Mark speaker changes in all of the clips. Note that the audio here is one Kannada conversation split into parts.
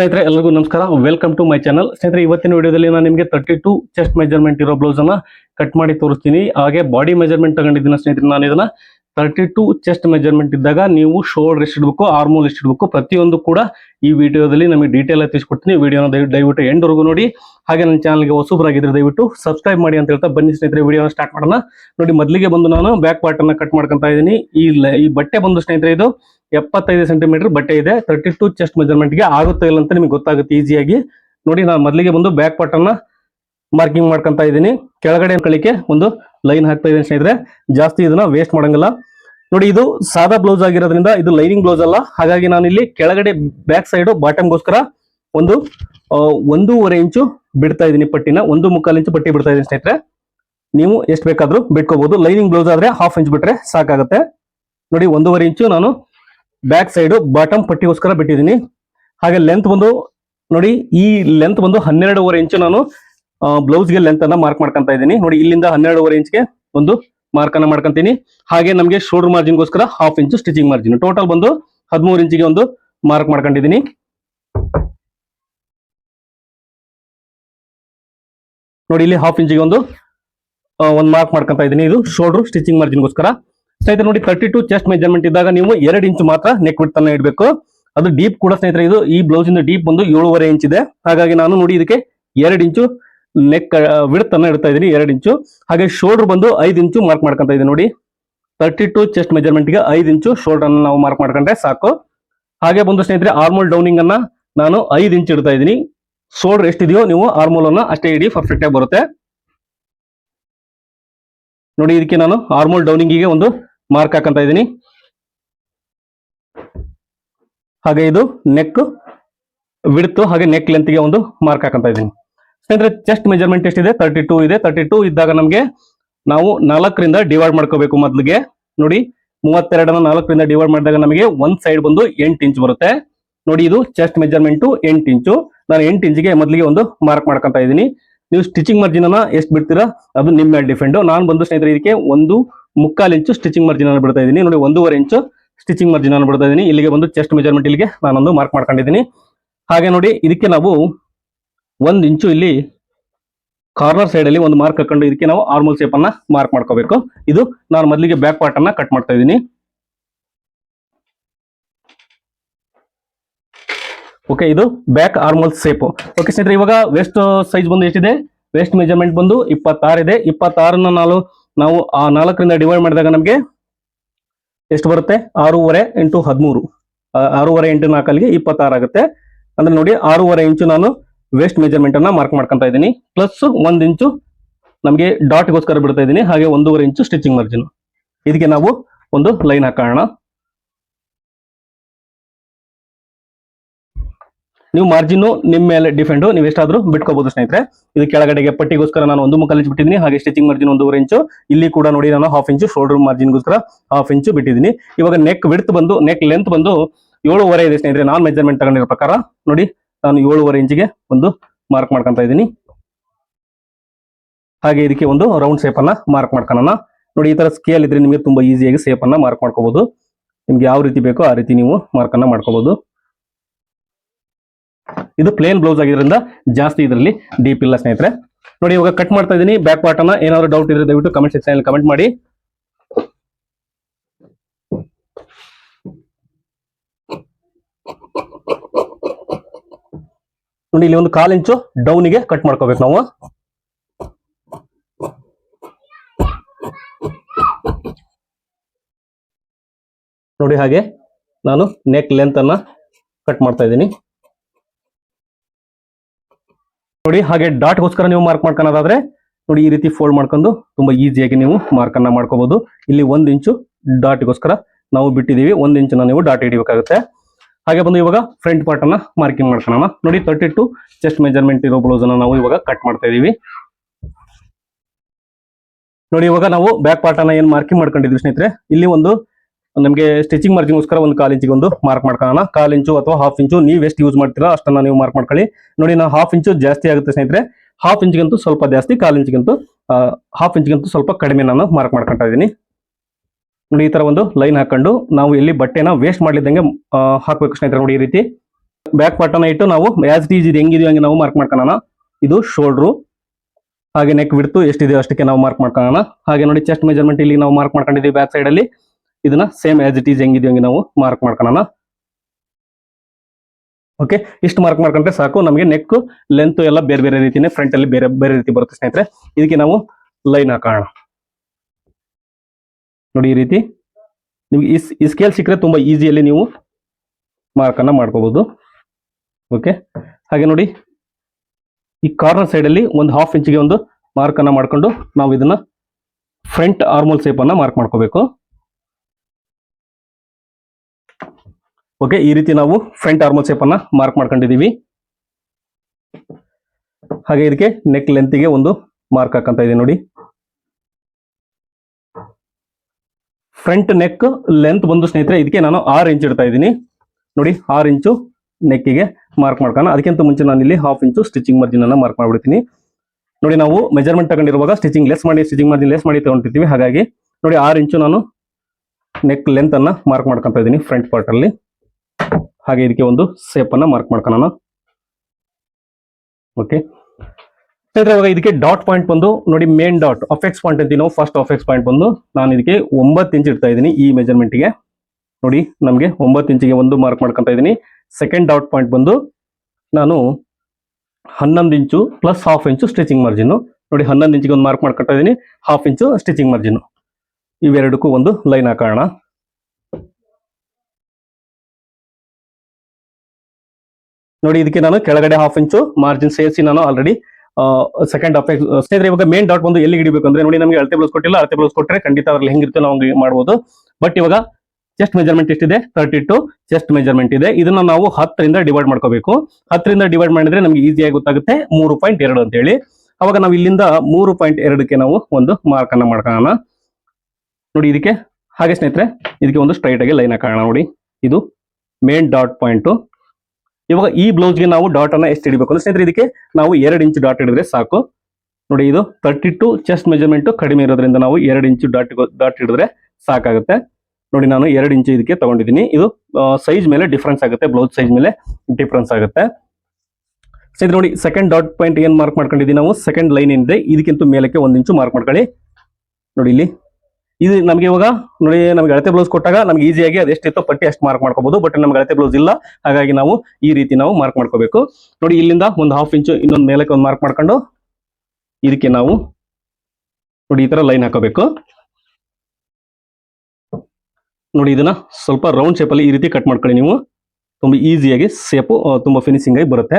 Speaker 1: ಸ್ನೇಹಿತರೆ ಎಲ್ಲರಿಗೂ ನಮಸ್ಕಾರ. ವೆಲ್ಕಮ್ ಟು ಮೈ ಚಾನಲ್ ಸ್ನೇಹಿತರೆ, ಇವತ್ತಿನ ವಿಡಿಯೋದಲ್ಲಿ ನಾನು ನಿಮಗೆ ತರ್ಟಿ ಟು ಚೆಸ್ಟ್ ಮೆಜರ್ಮೆಂಟ್ ಇರೋ ಬ್ಲೌಸ್ ಅನ್ನ ಕಟ್ ಮಾಡಿ ತೋರಿಸ್ತೀನಿ. ಹಾಗೆ ಬಾಡಿ ಮೆಜರ್ಮೆಂಟ್ ತಗೊಂಡಿದ್ದೀನಿ ಸ್ನೇಹಿತರೆ ನಾನು ಇದನ್ನ ತರ್ಟಿ ಟು ಚೆಸ್ಟ್ ಮೆಜರ್ಮೆಂಟ್ ಇದ್ದಾಗ ನೀವು ಶೋಲ್ಡರ್ ಎಷ್ಟು ಇಡಬೇಕು, ಆರ್ಮೋಲ್ ಎಷ್ಟು ಇಡಬೇಕು, ಪ್ರತಿಯೊಂದು ಕೂಡ ಈ ವಿಡಿಯೋದಲ್ಲಿ ನಮಗೆ ಡೀಟೇಲ್ ಆಗಿ ತಿಳಿಸ್ಕೊಡ್ತೀನಿ. ವಿಡಿಯೋನ ದಯವಿಟ್ಟು ಎಂಡ್ವರೆಗೂ ನೋಡಿ. ಹಾಗೆ ನನ್ನ ಚಾನಲ್ಗೆ ಹೊಸಬರಾಗಿದ್ರೆ ದಯವಿಟ್ಟು ಸಬ್ಸ್ಕ್ರೈಬ್ ಮಾಡಿ ಅಂತ ಹೇಳ್ತಾ ಬನ್ನಿ ಸ್ನೇಹಿತರೆ, ವಿಡಿಯೋನ ಸ್ಟಾರ್ಟ್ ಮಾಡೋಣ. ನೋಡಿ, ಮೊದಲಿಗೆ ಬಂದು ನಾನು ಬ್ಯಾಕ್ ಪಾರ್ಟ್ ಅನ್ನ ಕಟ್ ಮಾಡ್ಕೊಂತ ಇದ್ದೀನಿ. ಈ ಈ ಬಟ್ಟೆ ಬಂದು ಸ್ನೇಹಿತರೆ, ಇದು ಎಪ್ಪತ್ತೈದು ಸೆಂಟಿಮೀಟರ್ ಬಟ್ಟೆ ಇದೆ. ತರ್ಟಿ ಟು ಚೆಸ್ಟ್ ಮೆಜರ್ಮೆಂಟ್ಗೆ ಆಗುತ್ತಾ ಇಲ್ಲ ಅಂತ ನಿಮಗೆ ಗೊತ್ತಾಗುತ್ತೆ ಈಸಿಯಾಗಿ. ನೋಡಿ, ನಾನು ಮೊದಲಿಗೆ ಬಂದು ಬ್ಯಾಕ್ ಪಾರ್ಟ್ ಅನ್ನ ಮಾರ್ಕಿಂಗ್ ಮಾಡ್ಕೊಂತ ಇದ್ದೀನಿ. ಕೆಳಗಡೆ ಕಳಿಕೆ ಒಂದು ಲೈನ್ ಹಾಕ್ತಾ ಇದ್ದೀನಿ ಸ್ನೇಹಿತರೆ. ಜಾಸ್ತಿ ಇದನ್ನ ವೇಸ್ಟ್ ಮಾಡಂಗಿಲ್ಲ. ನೋಡಿ, ಇದು ಸಾದಾ ಬ್ಲೌಸ್ ಆಗಿರೋದ್ರಿಂದ ಇದು ಲೈನಿಂಗ್ ಬ್ಲೌಸ್ ಅಲ್ಲ. ಹಾಗಾಗಿ ನಾನು ಇಲ್ಲಿ ಕೆಳಗಡೆ ಬ್ಯಾಕ್ ಸೈಡ್ ಬಾಟಮ್ಗೋಸ್ಕರ ಒಂದು ಒಂದೂವರೆ ಇಂಚು ಬಿಡ್ತಾ ಇದ್ದೀನಿ ಪಟ್ಟಿನ. ಒಂದು ಮುಕ್ಕಾಲು ಇಂಚು ಪಟ್ಟಿ ಬಿಡ್ತಾ ಇದ್ದೀನಿ ಸ್ನೇಹಿತರೆ. ನೀವು ಎಷ್ಟು ಬೇಕಾದ್ರೂ ಬಿಟ್ಕೋಬಹುದು. ಲೈನಿಂಗ್ ಬ್ಲೌಸ್ ಆದ್ರೆ ಹಾಫ್ ಇಂಚ್ ಬಿಟ್ರೆ ಸಾಕಾಗುತ್ತೆ. ನೋಡಿ, ಒಂದೂವರೆ ಇಂಚು ನಾನು ಬ್ಯಾಕ್ ಸೈಡ್ ಬಾಟಮ್ ಪಟ್ಟಿಗೋಸ್ಕರ ಬಿಟ್ಟಿದ್ದೀನಿ. ಹಾಗೆ ಲೆಂತ್ ಬಂದು, ನೋಡಿ, ಈ ಲೆಂತ್ ಬಂದು ಹನ್ನೆರಡೂವರೆ ಇಂಚು ನಾನು ಬ್ಲೌಸ್ಗೆ ಲೆಂತ್ ಅನ್ನ ಮಾರ್ಕ್ ಮಾಡ್ಕೊಂತ ಇದ್ದೀನಿ. ನೋಡಿ, ಇಲ್ಲಿಂದ ಹನ್ನೆರಡೂವರೆ ಇಂಚ್ಗೆ ಒಂದು ಮಾರ್ಕ್ ಅನ್ನ ಮಾಡ್ಕೊಂತೀನಿ. ಹಾಗೆ ನಮಗೆ shoulder ಮಾರ್ಜಿನ್ಗೋಸ್ಕರ half inch stitching margin total ಬಂದು ಹದಿಮೂರು ಇಂಚಿಗೆ ಒಂದು ಮಾರ್ಕ್ ಮಾಡ್ಕೊಂಡಿದ್ದೀನಿ. ನೋಡಿ, ಇಲ್ಲಿ ಹಾಫ್ ಇಂಚಿಗೆ ಒಂದು ಒಂದು ಮಾರ್ಕ್ ಮಾಡ್ಕೊಂತ ಇದ್ದೀನಿ. ಇದು ಶೋಲ್ಡರ್ ಸ್ಟಿಚಿಂಗ್ ಮಾರ್ಜಿನ್ಗೋಸ್ಕರ ಸ್ನೇಹಿತರೆ, ನೋಡಿ ತರ್ಟಿ ಟು ಚೆಸ್ಟ್ ಮೆಜರ್ಮೆಂಟ್ ಇದ್ದಾಗ ನೀವು ಎರಡು ಇಂಚು ಮಾತ್ರ ನೆಕ್ ವಿಡ್ತ್ ಅನ್ನ ಇಡಬೇಕು. ಅದು ಡೀಪ್ ಕೂಡ ಸ್ನೇಹಿತರೆ, ಇದು ಈ ಬ್ಲೌಸ್ ಇಂದ ಡೀಪ್ ಬಂದು ಏಳುವರೆ ಇಂಚ್ ಇದೆ. ಹಾಗಾಗಿ ನಾನು ನೋಡಿ, ಇದಕ್ಕೆ ಎರಡು ಇಂಚು ನೆಕ್ ವಿಡ್ತ್ ಅನ್ನ ಇಡ್ತಾ ಇದೀನಿ ಎರಡು ಇಂಚು. ಹಾಗೆ ಶೋಲ್ಡರ್ ಬಂದು ಐದು ಇಂಚು ಮಾರ್ಕ್ ಮಾಡ್ಕೊಂತ ಇದೀನಿ ನೋಡಿ. ತರ್ಟಿ ಟು ಚೆಸ್ಟ್ ಮೆಜರ್ಮೆಂಟ್ಗೆ ಐದು ಇಂಚು ಶೋಲ್ಡರ್ ಅನ್ನ ನಾವು ಮಾರ್ಕ್ ಮಾಡ್ಕೊಂಡ್ರೆ ಸಾಕು. ಹಾಗೆ ಬಂದು ಸ್ನೇಹಿತರೆ ಆರ್ಮೋಲ್ ಡೌನಿಂಗ್ ಅನ್ನ ನಾನು ಐದು ಇಂಚು ಇಡ್ತಾ ಇದ್ದೀನಿ. ಶೋಲ್ಡರ್ ಎಷ್ಟಿದೆಯೋ ನೀವು ಆರ್ಮೋಲ್ ಅನ್ನ ಅಷ್ಟೇ ಇಡಿ ಪರ್ಫೆಕ್ಟ್ ಆಗಿ ಬರುತ್ತೆ. ನೋಡಿ, ಇದಕ್ಕೆ ನಾನು ಆರ್ಮೋಲ್ ಡೌನಿಂಗಿಗೆ ಒಂದು ಮಾರ್ಕ್ ಹಾಕಂತ ಇದ್ದೀನಿ. ಹಾಗೆ ಇದು ನೆಕ್ ವಿಡ್ತು ಹಾಗೆ ನೆಕ್ ಲೆಂತ್ಗೆ ಒಂದು ಮಾರ್ಕ್ ಹಾಕಂತ ಇದ್ದೀನಿ. ಸ್ನೇಹಿತರೆ ಚೆಸ್ಟ್ ಮೆಜರ್ಮೆಂಟ್ ಎಷ್ಟಿದೆ ತರ್ಟಿ ಟೂ ಇದೆ. ತರ್ಟಿ ಟೂ ಇದ್ದಾಗ ನಮಗೆ ನಾವು ನಾಲ್ಕರಿಂದ ಡಿವೈಡ್ ಮಾಡ್ಕೋಬೇಕು ಮೊದಲಿಗೆ. ನೋಡಿ, ಮೂವತ್ತೆರಡನ್ನ ನಾಲ್ಕರಿಂದ ಡಿವೈಡ್ ಮಾಡಿದಾಗ ನಮಗೆ ಒಂದ್ ಸೈಡ್ ಬಂದು ಎಂಟು ಇಂಚ್ ಬರುತ್ತೆ. ನೋಡಿ, ಇದು ಚೆಸ್ಟ್ ಮೆಜರ್ಮೆಂಟ್ ಎಂಟು ಇಂಚು ನಾನು ಎಂಟು ಇಂಚಿಗೆ ಮೊದಲಿಗೆ ಒಂದು ಮಾರ್ಕ್ ಮಾಡ್ಕೊಂತ ಇದ್ದೀನಿ. ನೀವು ಸ್ಟಿಚಿಂಗ್ ಮರ್ಜಿನ ಎಷ್ಟು ಬಿಡ್ತೀರಾ? ಅದು ನಿಮ್ಮ ಮೇಲೆ ಡಿಫೆಂಡ್ ನಾನು ಬಂದು ಸ್ನೇಹಿತರೆ, ಇದಕ್ಕೆ ಒಂದು ಮುಕ್ಕಾಲು ಇಂಚು ಸ್ಟಿಚಿಂಗ್ ಮರ್ಜಿನ ಬಿಡ್ತಾ ಇದ್ದೀನಿ. ನೋಡಿ, ಒಂದೂವರೆ ಇಂಚು ಸ್ಟಿಚಿಂಗ್ ಮರ್ಜಿನ ಬಿಡ್ತಾ ಇದ್ದೀನಿ. ಇಲ್ಲಿಗೆ ಬಂದು ಚೆಸ್ಟ್ ಮೆಜರ್ಮೆಂಟ್ ಇಲ್ಲಿಗೆ ನಾನೊಂದು ಮಾರ್ಕ್ ಮಾಡ್ಕೊಂಡಿದ್ದೀನಿ. ಹಾಗೆ ನೋಡಿ, ಇದಕ್ಕೆ ನಾವು ಒಂದು ಇಂಚು ಇಲ್ಲಿ ಕಾರ್ನರ್ ಸೈಡ್ ಅಲ್ಲಿ ಒಂದು ಮಾರ್ಕ್ ಹಾಕೊಂಡು ಇದಕ್ಕೆ ನಾವು ಆರ್ಮಲ್ ಶೇಪ್ ಅನ್ನ ಮಾರ್ಕ್ ಮಾಡ್ಕೋಬೇಕು. ಇದು ನಾನು ಮೊದಲಿಗೆ ಬ್ಯಾಕ್ ಪಾರ್ಟ್ ಅನ್ನ ಕಟ್ ಮಾಡ್ತಾ ಇದ್ದೀನಿ. ಓಕೆ ಇದು ಬ್ಯಾಕ್ ಆರ್ಮಲ್ ಶೇಪ್ ಓಕೆ ಸ್ನೇಹಿತರೆ, ಇವಾಗ ವೆಸ್ಟ್ ಸೈಜ್ ಬಂದು ಎಷ್ಟಿದೆ? ವೆಸ್ಟ್ ಮೆಜರ್ಮೆಂಟ್ ಬಂದು ಇಪ್ಪತ್ತಾರು ಇದೆ. ಇಪ್ಪತ್ತಾರನ್ನ ನಾವು ನಾವು ಆ ನಾಲ್ಕರಿಂದ ಡಿವೈಡ್ ಮಾಡಿದಾಗ ನಮಗೆ ಎಷ್ಟು ಬರುತ್ತೆ? ಆರೂವರೆ ಇಂಟು ಹದಿಮೂರು. ಆರೂವರೆ ಇಂಟು ನಾಲ್ಕಲ್ಲಿಗೆ ಇಪ್ಪತ್ತಾರು ಆಗುತ್ತೆ. ಅಂದ್ರೆ ನೋಡಿ, ಆರೂವರೆ ಇಂಚು ನಾನು ವೇಸ್ಟ್ ಮೆಜರ್ಮೆಂಟ್ ಅನ್ನ ಮಾರ್ಕ್ ಮಾಡ್ಕೊಂತ ಇದ್ದೀನಿ. ಪ್ಲಸ್ ಒಂದ್ ಇಂಚು ನಮಗೆ ಡಾಟ್ಗೋಸ್ಕರ ಬಿಡ್ತಾ ಇದ್ದೀನಿ. ಹಾಗೆ ಒಂದೂವರೆ ಇಂಚು ಸ್ಟಿಚಿಂಗ್ ಮಾರ್ಜಿನ್ ಇದಕ್ಕೆ ನಾವು ಒಂದು ಲೈನ್ ಹಾಕೋಣ. ನೀವು ಮಾರ್ಜಿನ್ ನಿಮ್ಮ ಮೇಲೆ ಡಿಫೆಂಡ್ ನೀವು ಎಷ್ಟಾದ್ರೂ ಬಿಟ್ಕೋಬಹುದು ಸ್ನೇಹಿತರೆ. ಇದು ಕೆಳಗಡೆಗೆ ಪಟ್ಟಿಗೋಸ್ಕರ ನಾನು ಒಂದು ಇಂಚು ಬಿಟ್ಟಿದ್ದೀನಿ ಹಾಗೆ ಸ್ಟಿಚಿಂಗ್ ಮಾರ್ಜಿನ್ ಒಂದೂವರೆ ಇಂಚು ಇಲ್ಲಿ ಕೂಡ ನೋಡಿ ನಾನು ಹಾಫ್ ಇಂಚು ಶೋಲ್ಡರ್ ಮಾರ್ಜಿನ್ಗೋಸ್ಕರ ಹಾಫ್ ಇಂಚು ಬಿಟ್ಟಿದ್ದೀನಿ. ಇವಾಗ ನೆಕ್ ವಿಡ್ತ್ ಬಂದು ನೆಕ್ ಲೆಂತ್ ಬಂದು ಏಳುವರೆ ಇದೆ ಸ್ನೇಹಿತರೆ. ನಾನ್ ಮೆಜರ್ಮೆಂಟ್ ತಗೊಂಡಿರೋ ಪ್ರಕಾರ. ನೋಡಿ ನಾನು ಏಳುವರೆ ಇಂಚಿಗೆ ಒಂದು ಮಾರ್ಕ್ ಮಾಡ್ಕೊತಾ ಇದ್ದೀನಿ. ಹಾಗೆ ಇದಕ್ಕೆ ಒಂದು ರೌಂಡ್ ಶೇಪ್ ಅನ್ನ ಮಾರ್ಕ್ ಮಾಡ್ಕೊಳ್ಳೋಣ. ನೋಡಿ, ಈ ತರ ಸ್ಕೇಲ್ ಇದ್ರೆ ನಿಮಗೆ ತುಂಬಾ ಈಸಿಯಾಗಿ ಶೇಪ್ ಅನ್ನ ಮಾರ್ಕ್ ಮಾಡ್ಕೋಬಹುದು ನಿಮ್ಗೆ ಯಾವ ರೀತಿ ಬೇಕೋ ಆ ರೀತಿ ನೀವು ಮಾರ್ಕ್ ಅನ್ನ ಮಾಡ್ಕೋಬಹುದು ಇದು ಪ್ಲೇನ್ ಬ್ಲೌಸ್ ಆಗಿರೋದ್ರಿಂದ ಜಾಸ್ತಿ ಇದರಲ್ಲಿ ಡೀಪ್ ಇಲ್ಲ ಸ್ನೇಹಿತರೆ. ನೋಡಿ, ಇವಾಗ ಕಟ್ ಮಾಡ್ತಾ ಇದ್ದೀನಿ. ಬ್ಯಾಕ್ ಪಾರ್ಟ್ ಅನ್ನ ಏನಾದ್ರು ಡೌಟ್ ಇದ್ರೆ ದಯವಿಟ್ಟು ಕಮೆಂಟ್ ಸೆಕ್ಷನ್ ಕಮೆಂಟ್ ಮಾಡಿ. ನೋಡಿ, ಇಲ್ಲಿ ಒಂದು ಕಾಲ್ ಇಂಚು ಡೌನಿಗೆ ಕಟ್ ಮಾಡ್ಕೋಬೇಕು ನಾವು. ನೋಡಿ ಹಾಗೆ ನಾನು ನೆಕ್ ಲೆಂತ್ ಅನ್ನ ಕಟ್ ಮಾಡ್ತಾ ಇದ್ದೀನಿ. ನೋಡಿ, ಹಾಗೆ ಡಾಟ್ಗೋಸ್ಕರ ನೀವು ಮಾರ್ಕ್ ಮಾಡ್ಕೊಳ್ಳೋದಾದ್ರೆ ನೋಡಿ, ಈ ರೀತಿ ಫೋಲ್ಡ್ ಮಾಡ್ಕೊಂಡು ತುಂಬಾ ಈಸಿಯಾಗಿ ನೀವು ಮಾರ್ಕ್ ಅನ್ನ ಮಾಡ್ಕೋಬಹುದು ಇಲ್ಲಿ ಒಂದ್ ಇಂಚು ಡಾಟ್ಗೋಸ್ಕರ ನಾವು ಬಿಟ್ಟಿದೀವಿ ಒಂದ್ ಇಂಚನ್ನ ನೀವು ಡಾಟ್ ಹಿಡಿಬೇಕಾಗುತ್ತೆ. ಹಾಗೆ ಬಂದು ಇವಾಗ ಫ್ರಂಟ್ ಪಾರ್ಟ್ ಅನ್ನ ಮಾರ್ಕಿಂಗ್ ಮಾಡ್ಕೊಳ್ಳೋಣ ನೋಡಿ ತರ್ಟಿ ಟು ಚೆಸ್ಟ್ ಮೆಜರ್ಮೆಂಟ್ ಇರೋ ಬ್ಲೌಸ್ ಅನ್ನ ನಾವು ಇವಾಗ ಕಟ್ ಮಾಡ್ತಾ ಇದೀವಿ. ನೋಡಿ, ಇವಾಗ ನಾವು ಬ್ಯಾಕ್ ಪಾರ್ಟ್ ಅನ್ನ ಏನ್ ಮಾರ್ಕಿಂಗ್ ಮಾಡ್ಕೊಂಡಿದ್ವಿ ಸ್ನೇಹಿತರೆ? ಇಲ್ಲಿ ಒಂದು, ನಮಗೆ ಸ್ಟಿಚಿಂಗ್ ಮಾರ್ಜಿನ್ಗೋಸ್ಕರ ಒಂದು ಕಾಲ್ ಇಂಚಿಗೆ ಒಂದು ಮಾರ್ಕ್ ಮಾಡ್ಕೊಳ್ಳೋಣ. ಕಾಲ್ ಇಂಚು ಅಥವಾ ಹಾಫ್ ಇಂಚು ನೀವು ಎಷ್ಟು ಯೂಸ್ ಮಾಡ್ತೀರಾ ಅಷ್ಟನ್ನ ನೀವು ಮಾರ್ಕ್ ಮಾಡ್ಕೊಳ್ಳಿ. ನೋಡಿ ನಾವು ಹಾಫ್ ಇಂಚು ಜಾಸ್ತಿ ಆಗುತ್ತೆ ಸ್ನೇಹಿತರೆ. ಹಾಫ್ ಇಂಚ್ಗಂತೂ ಸ್ವಲ್ಪ ಜಾಸ್ತಿ, ಕಾಲ್ ಇಂಚ್ಗಂತೂ ಹಾಫ್ ಇಂಚ್ಗಂತೂ ಸ್ವಲ್ಪ ಕಡಿಮೆ ನಾನು ಮಾರ್ಕ್ ಮಾಡ್ಕೊಂತ ಇದ್ದೀನಿ ನೋಡಿ, ಈ ತರ ಒಂದು ಲೈನ್ ಹಾಕೊಂಡು ನಾವು ಇಲ್ಲಿ ಬಟ್ಟೆನ ವೇಸ್ಟ್ ಮಾಡ್ಲಿದ್ದಂಗೆ ಹಾಕಬೇಕು ಸ್ನೇಹಿತರೆ ನೋಡಿ ಈ ರೀತಿ. ಬ್ಯಾಕ್ ಪಾರ್ಟನ್ನ ಇಟ್ಟು ನಾವು ಇಟ್ ಈಸ್ ಇದು ಹೆಂಗಿದೆಯೋ ಹಂಗೆ ನಾವು ಮಾರ್ಕ್ ಮಾಡ್ಕೊಳ್ಳೋಣ. ಇದು ಶೋಲ್ಡ್ರು ಹಾಗೆ ನೆಕ್ ಬಿಡ್ತು ಎಷ್ಟಿದೆಯೋ ಅಷ್ಟಕ್ಕೆ ನಾವು ಮಾರ್ಕ್ ಮಾಡ್ಕೊಳ್ಳೋಣ. ಹಾಗೆ ನೋಡಿ ಚೆಸ್ಟ್ ಮೆಜರ್ಮೆಂಟ್ ಇಲ್ಲಿ ನಾವು ಮಾರ್ಕ್ ಮಾಡ್ಕೊಂಡಿದ್ದೀವಿ ಬ್ಯಾಕ್ ಸೈಡ್ ಅಲ್ಲಿ. ಇದನ್ನ ಸೇಮ್ ಆಸ್ ಇಟ್ ಈಸ್ ಹೆಂಗಿದೆಯೋ ಹಂಗೆ ನಾವು ಮಾರ್ಕ್ ಮಾಡ್ಕೊಳ್ಳೋಣ. ಓಕೆ ಇಷ್ಟು ಮಾರ್ಕ್ ಮಾಡ್ಕೊಂಡ್ರೆ ಸಾಕು. ನಮಗೆ ನೆಕ್ ಲೆಂತ್ ಎಲ್ಲ ಬೇರೆ ಬೇರೆ ರೀತಿನೇ ಫ್ರಂಟ್ ಅಲ್ಲಿ ಬೇರೆ ಬೇರೆ ರೀತಿ ಬರುತ್ತೆ ಸ್ನೇಹಿತರೆ. ಇದಕ್ಕೆ ನಾವು ಲೈನ್ ಹಾಕೋಣ. ನೋಡಿ ಈ ರೀತಿ. ನಿಮ್ಗೆ ಈ ಸ್ಕೇಲ್ ಸಿಕ್ಕರೆ ತುಂಬಾ ಈಸಿಯಲ್ಲಿ ನೀವು ಮಾರ್ಕನ್ನು ಮಾಡ್ಕೋಬೋದು. ಓಕೆ ಹಾಗೆ ನೋಡಿ, ಈ ಕಾರ್ನರ್ ಸೈಡಲ್ಲಿ ಒಂದು ಹಾಫ್ ಇಂಚಿಗೆ ಒಂದು ಮಾರ್ಕನ್ನು ಮಾಡ್ಕೊಂಡು ನಾವು ಇದನ್ನ ಫ್ರಂಟ್ ಆರ್ಮೋಲ್ ಸೇಪನ್ನು ಮಾರ್ಕ್ ಮಾಡ್ಕೋಬೇಕು. ಓಕೆ ಈ ರೀತಿ ನಾವು ಫ್ರಂಟ್ ಆರ್ಮೋಲ್ ಸೇಪನ್ನು ಮಾರ್ಕ್ ಮಾಡ್ಕೊಂಡಿದೀವಿ ಹಾಗೆ ಇದಕ್ಕೆ ನೆಕ್ ಲೆಂತಿಗೆ ಒಂದು ಮಾರ್ಕ್ ಹಾಕಂತ ಇದೆ ನೋಡಿ. ಫ್ರಂಟ್ ನೆಕ್ ಲೆಂತ್ ಬಂದು ಸ್ನೇಹಿತರೆ, ಇದಕ್ಕೆ ನಾನು ಆರು ಇಂಚ್ ಇಡ್ತಾ ಇದ್ದೀನಿ. ನೋಡಿ, ಆರು ಇಂಚು ನೆಕ್ಕಿಗೆ ಮಾರ್ಕ್ ಮಾಡ್ಕೋಣ ಅದಕ್ಕಿಂತ ಮುಂಚೆ ನಾನು ಇಲ್ಲಿ ಹಾಫ್ ಇಂಚು ಸ್ಟಿಚಿಂಗ್ ಮಾರ್ಜಿನ್ ಅನ್ನ ಮಾರ್ಕ್ ಮಾಡ್ಬಿಡ್ತೀನಿ. ನೋಡಿ, ನಾವು ಮೆಜರ್ಮೆಂಟ್ ತಗೊಂಡಿರುವಾಗ ಸ್ಟಿಚಿಂಗ್ ಲೆಸ್ ಮಾಡಿ ಸ್ಟಿಚಿಂಗ್ ಮಾರ್ಜಿನ್ ಲೆಸ್ ಮಾಡಿ ತಗೊಂಡಿರ್ತೀವಿ. ಹಾಗಾಗಿ, ನೋಡಿ, ಆರು ಇಂಚು ನಾನು ನೆಕ್ ಲೆಂತ್ ಅನ್ನ ಮಾರ್ಕ್ ಮಾಡ್ಕೊಂತ ಇದ್ದೀನಿ ಫ್ರಂಟ್ ಪಾರ್ಟ್ ಅಲ್ಲಿ. ಹಾಗೆ ಇದಕ್ಕೆ ಒಂದು ಸೇಪ್ ಅನ್ನ ಮಾರ್ಕ್ ಮಾಡ್ಕೊಳ್ಳೋಣ. ಓಕೆ ಇವಾಗ ಇದಕ್ಕೆ ಡಾಟ್ ಪಾಯಿಂಟ್ ಬಂದು ನೋಡಿ ಮೇನ್ ಡಾಟ್ ಅಫೆಕ್ಸ್ ಪಾಯಿಂಟ್ ಅಂತೀವಿ ನಾವು ಫಸ್ಟ್ ಅಫೆಕ್ಸ್ ಪಾಯಿಂಟ್ ಬಂದು ನಾನು ಇದಕ್ಕೆ ಒಂಬತ್ತು ಇಂಚ್ ಇಡ್ತಾ ಇದ್ದೀನಿ ಈ ಮೆಜರ್ಮೆಂಟ್ಗೆ ನೋಡಿ ನಮಗೆ ಒಂಬತ್ತು ಇಂಚಿಗೆ ಒಂದು ಮಾರ್ಕ್ ಮಾಡ್ಕೊಂತ ಇದ್ದೀನಿ. ಸೆಕೆಂಡ್ ಡಾಟ್ ಪಾಯಿಂಟ್ ಬಂದು ನಾನು ಹನ್ನೊಂದು inch plus half inch stitching margin ನೋಡಿ ಹನ್ನೊಂದು ಇಂಚಿಗೆ ಒಂದು ಮಾರ್ಕ್ ಮಾಡ್ಕೊತಾ ಇದ್ದೀನಿ ಹಾಫ್ ಇಂಚು ಸ್ಟಿಚಿಂಗ್ ಮಾರ್ಜಿನ್ ಇವೆರಡಕ್ಕೂ ಒಂದು ಲೈನ್ ಹಾಕೋಣ. ನೋಡಿ ಇದಕ್ಕೆ ನಾನು ಕೆಳಗಡೆ ಹಾಫ್ ಇಂಚು ಮಾರ್ಜಿನ್ ಸೇರಿಸಿ ನಾನು ಆಲ್ರೆಡಿ ಸೆಕೆಂಡ್ ಅಫೆಕ್ಟ್ ಸ್ನೇಹಿತರೆ, ಇವಾಗ ಮೇನ್ ಡಾಟ್ ಬಂದು ಎಲ್ಲಿ ಹಿಡಿಬೇಕು ಅಂದ್ರೆ ನೋಡಿ ನಮಗೆ ಅಳತೆ ಬ್ಲೌಸ್ ಕೊಟ್ಟಿಲ್ಲ, ಅಳತೆ ಬ್ಲೌಸ್ ಕೊಟ್ಟರೆ ಖಂಡಿತ ಅದ್ರಲ್ಲಿ ಹೆಂಗಿರ್ತೀವಿ ನಾವು ಹಂಗೆ ಮಾಡ್ಬೋದು. ಬಟ್ ಇವಾಗ ಚೆಸ್ಟ್ ಮೆಜರ್ಮೆಂಟ್ ಎಷ್ಟಿದೆ? ತರ್ಟಿ ಟು ಚೆಸ್ಟ್ ಮೆಜರ್ಮೆಂಟ್ ಇದೆ. ಇದನ್ನ ನಾವು ಹತ್ತರಿಂದ ಡಿವೈಡ್ ಮಾಡ್ಕೋಬೇಕು. ಹತ್ತರಿಂದ ಡಿವೈಡ್ ಮಾಡಿದ್ರೆ ನಮಗೆ ಈಸಿಯಾಗಿ ಗೊತ್ತಾಗುತ್ತೆ. ಮೂರು ಪಾಯಿಂಟ್ ಎರಡು ಅಂತ ಹೇಳಿ ಅವಾಗ ನಾವು ಇಲ್ಲಿಂದ ಮೂರು ಪಾಯಿಂಟ್ ಎರಡಕ್ಕೆ ನಾವು ಒಂದು ಮಾರ್ಕ್ ಅನ್ನ ಮಾಡ್ಕೊಳ್ಳೋಣ. ನೋಡಿ ಇದಕ್ಕೆ, ಹಾಗೆ ಸ್ನೇಹಿತರೆ, ಇದಕ್ಕೆ ಒಂದು ಸ್ಟ್ರೈಟ್ ಆಗಿ ಲೈನ್ ಹಾಕೋಣ ನೋಡಿ. ಇದು ಮೇನ್ ಡಾಟ್ ಪಾಯಿಂಟ್ ಇವಾಗ ಈ ಬ್ಲೌಸ್ಗೆ ನಾವು ಡಾಟ್ ಅನ್ನ ಎಷ್ಟು ಹಿಡಿಬೇಕು ಅಂದ್ರೆ ಸ್ನೇಹಿತರೆ ಇದಕ್ಕೆ ನಾವು ಎರಡು ಇಂಚ್ ಡಾಟ್ ಹಿಡಿದ್ರೆ ಸಾಕು. ನೋಡಿ ಇದು ತರ್ಟಿ ಟು ಚೆಸ್ಟ್ ಮೆಜರ್ಮೆಂಟ್ ಕಡಿಮೆ ಇರೋದ್ರಿಂದ ನಾವು ಎರಡು ಇಂಚು ಡಾಟ್ ಡಾಟ್ ಹಿಡಿದ್ರೆ ಸಾಕಾಗುತ್ತೆ. ನೋಡಿ ನಾನು ಎರಡು ಇಂಚು ಇದಕ್ಕೆ ತಗೊಂಡಿದ್ದೀನಿ. ಇದು ಸೈಜ್ ಮೇಲೆ ಡಿಫ್ರೆನ್ಸ್ ಆಗುತ್ತೆ ಬ್ಲೌಸ್ ಸೈಜ್ ಮೇಲೆ ಡಿಫ್ರೆನ್ಸ್ ಆಗುತ್ತೆ. ಸ್ನೇಹಿತರೆ ನೋಡಿ ಸೆಕೆಂಡ್ ಡಾಟ್ ಪಾಯಿಂಟ್ ಏನ್ ಮಾರ್ಕ್ ಮಾಡ್ಕೊಂಡಿದ್ದೀವಿ ನಾವು? ಸೆಕೆಂಡ್ ಲೈನ್ ಏನಿದೆ, ಇದಕ್ಕಿಂತ ಮೇಲಕ್ಕೆ ಒಂದು ಇಂಚು ಮಾರ್ಕ್ ಮಾಡ್ಕೊಳ್ಳಿ. ನೋಡಿ ಇಲ್ಲಿ. ಇದು ನಮಗೆ ಇವಾಗ ನೋಡಿ, ನಮಗೆ ಅಳತೆ ಬ್ಲೌಸ್ ಕೊಟ್ಟಾಗ ನಮ್ಗೆ ಈಸಿಯಾಗಿ ಅದೆಷ್ಟಿತ್ತು ಪಟ್ಟಿ ಅಷ್ಟು ಮಾರ್ಕ್ ಮಾಡ್ಕೋಬಹುದು ಬಟ್ ನಮ್ಗೆ ಅಳತೆ ಬ್ಲೌಸ್ ಇಲ್ಲ. ಹಾಗಾಗಿ ನಾವು ಈ ರೀತಿ ನಾವು ಮಾರ್ಕ್ ಮಾಡ್ಕೋಬೇಕು. ನೋಡಿ, ಇಲ್ಲಿಂದ ಒಂದು ಹಾಫ್ ಇಂಚು ಇನ್ನೊಂದು ಮೇಲಕ್ಕೆ ಒಂದು ಮಾರ್ಕ್ ಮಾಡ್ಕೊಂಡು ಇದಕ್ಕೆ ನಾವು ನೋಡಿ, ಈ ತರ ಲೈನ್ ಹಾಕೋಬೇಕು. ನೋಡಿ, ಇದನ್ನ ಸ್ವಲ್ಪ ರೌಂಡ್ ಅಲ್ಲಿ ಈ ರೀತಿ ಕಟ್ ಮಾಡ್ಕೊಳ್ಳಿ ನೀವು. ತುಂಬಾ ಈಸಿಯಾಗಿ ಸೇಪು ತುಂಬಾ ಫಿನಿಶಿಂಗ್ ಆಗಿ ಬರುತ್ತೆ.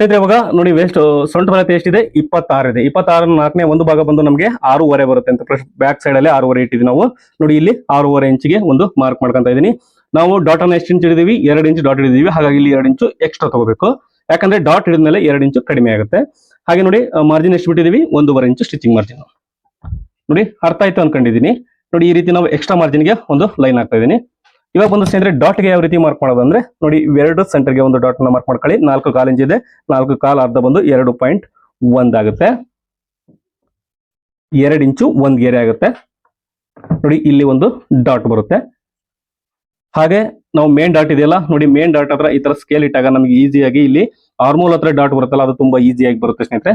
Speaker 1: ಸ್ನೇಹಿತರೆ, ಇವಾಗ ನೋಡಿ ವೇಸ್ಟ್ ಸೊಂಟ ಬರತ್ತೆ ಎಷ್ಟಿದೆ ಇಪ್ಪತ್ತಾರು ಇದೆ. ಇಪ್ಪತ್ತಾರು ನಾಲ್ಕನೇ ಒಂದು ಭಾಗ ಬಂದು ನಮಗೆ ಆರೂವರೆ ಬರುತ್ತೆ ಅಂತ ಬ್ಯಾಕ್ ಸೈಡ್ ಅಲ್ಲಿ ಆರೂವರೆ ಇಟ್ಟಿದ್ವಿ ನಾವು. ನೋಡಿ ಇಲ್ಲಿ ಆರೂವರೆ ಇಂಚಿಗೆ ಒಂದು ಮಾರ್ಕ್ ಮಾಡ್ಕೊಂತ ಇದ್ದೀನಿ. ನಾವು ಡಾಟ್ ಅನ್ನ ಎಷ್ಟು ಇಂಚ್ ಹಿಡಿದೀವಿ ಎರಡು ಇಂಚ್ ಡಾಟ್ ಹಿಡಿದೀವಿ ಹಾಗಾಗಿ ಇಲ್ಲಿ ಎರಡು ಇಂಚು ಎಕ್ಸ್ಟ್ರಾ ತಗೋಬೇಕು. ಯಾಕಂದ್ರೆ ಡಾಟ್ ಹಿಡಿದ್ಮೇಲೆ ಎರಡು ಇಂಚು ಕಡಿಮೆ ಆಗುತ್ತೆ. ಹಾಗೆ ನೋಡಿ ಮಾರ್ಜಿನ್ ಎಷ್ಟು ಬಿಟ್ಟಿದೀವಿ? ಒಂದೂವರೆ ಇಂಚು ಸ್ಟಿಚಿಂಗ್ ಮಾರ್ಜಿನ್ ನೋಡಿ, ಅರ್ಥ ಆಯ್ತು ಅನ್ಕೊಂಡಿದೀನಿ ನೋಡಿ, ಈ ರೀತಿ ನಾವು ಎಕ್ಸ್ಟ್ರಾ ಮಾರ್ಜಿನ್ಗೆ ಒಂದು ಲೈನ್ ಹಾಕ್ತಾ ಇದೀನಿ ಇವಾಗ ಬಂದು ಸ್ನೇಹಿತರೆ ಡಾಟ್ಗೆ ಯಾವ ರೀತಿ ಮಾರ್ಕ್ ಮಾಡೋದು ಅಂದ್ರೆ, ನೋಡಿ ಇವೆರಡು ಸೆಂಟರ್ಗೆ ಒಂದು ಡಾಟ್ನ ಮಾರ್ಕ್ ಮಾಡ್ಕೊಳ್ಳಿ. ನಾಲ್ಕು ಕಾಲ್ ಇಂಚ್ ಇದೆ ನಾಲ್ಕು ಕಾಲ್ ಅರ್ಧ ಬಂದು ಎರಡು ಪಾಯಿಂಟ್ ಒಂದ್ ಆಗುತ್ತೆ. ಎರಡು ಇಂಚು ಒಂದ್ ಗೆರೆ ಆಗುತ್ತೆ. ನೋಡಿ, ಇಲ್ಲಿ ಒಂದು ಡಾಟ್ ಬರುತ್ತೆ. ಹಾಗೆ ನಾವು ಮೇನ್ ಡಾಟ್ ಇದೆಯಲ್ಲ, ನೋಡಿ ಮೇನ್ ಡಾಟ್ ಹತ್ರ ಈ ತರ ಸ್ಕೇಲ್ ಇಟ್ಟಾಗ ನಮಗೆ ಈಸಿಯಾಗಿ ಇಲ್ಲಿ ಆರ್ಮೋಲ್ ಹತ್ರ ಡಾಟ್ ಬರುತ್ತಲ್ಲ, ಅದು ತುಂಬಾ ಈಸಿಯಾಗಿ ಬರುತ್ತೆ ಸ್ನೇಹಿತರೆ.